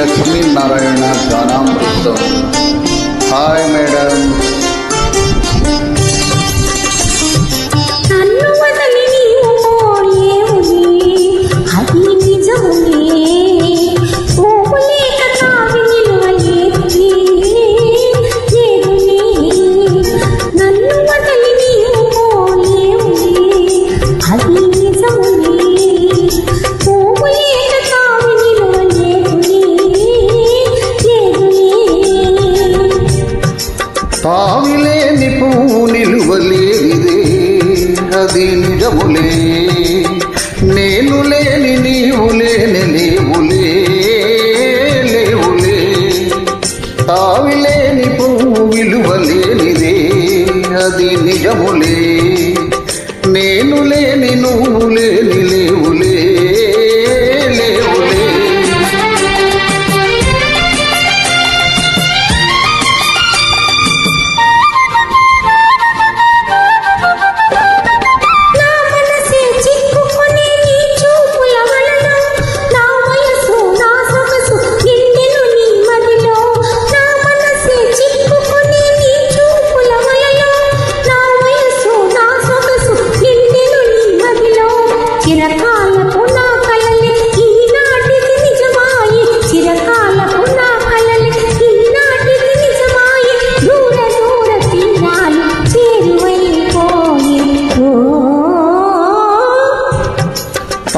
Lakshmi Narayan Dhyanamrit hi madam. తావిలేని పువ్వు నిలువలేనిదే అది నిజములే. నేను లేని నీవు లేని లేవులే లేవులే. తావిలేని పువ్వు విలువలేనిదే అది నిజములే.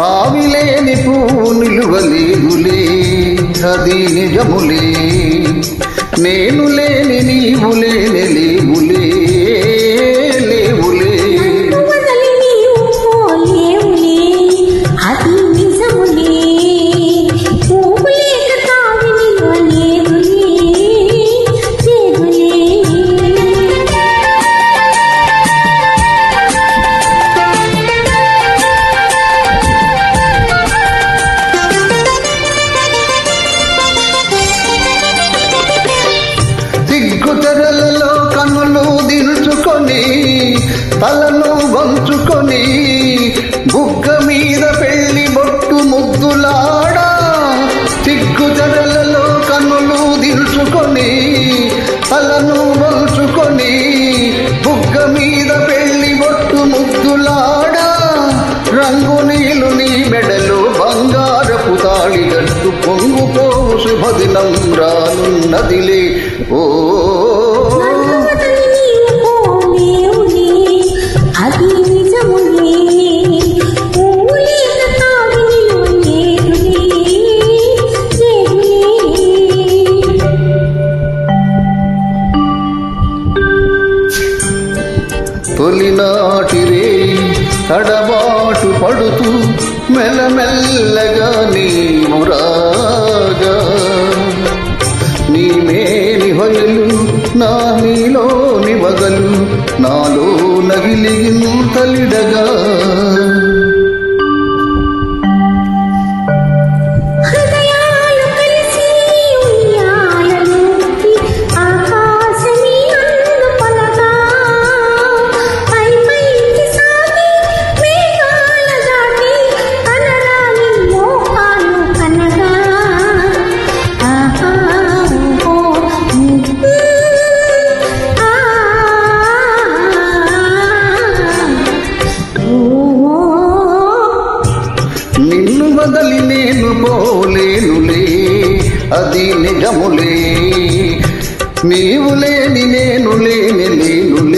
తావిలేని పువ్వు నిలువలేదులే అది నిజములే. నేను లేని నీవు లేని బుగ్గ మీద పెళ్ళి బొట్టు ముద్దులాడా జడలలో కన్నులు దిల్చుకొని తలను వంచుకొని బుగ్గ మీద పెళ్ళి బొట్టు ముగ్గులాడా రంగు నీలు నీ మెడలు బంగారపు తాళిగట్టు పొంగుపోవు శుభదినం రానున్నదిలే. ఓ తొలినాటి రే తడబాటు పడుతూ మెల్లమెల్లగా నీవు రాగా. నీ మేని వయలు నా నీలోని వగలు నాలో నగిలిగిన తలిడగా. అది నిజములే. నీవు లేని నేను లేని లేనులే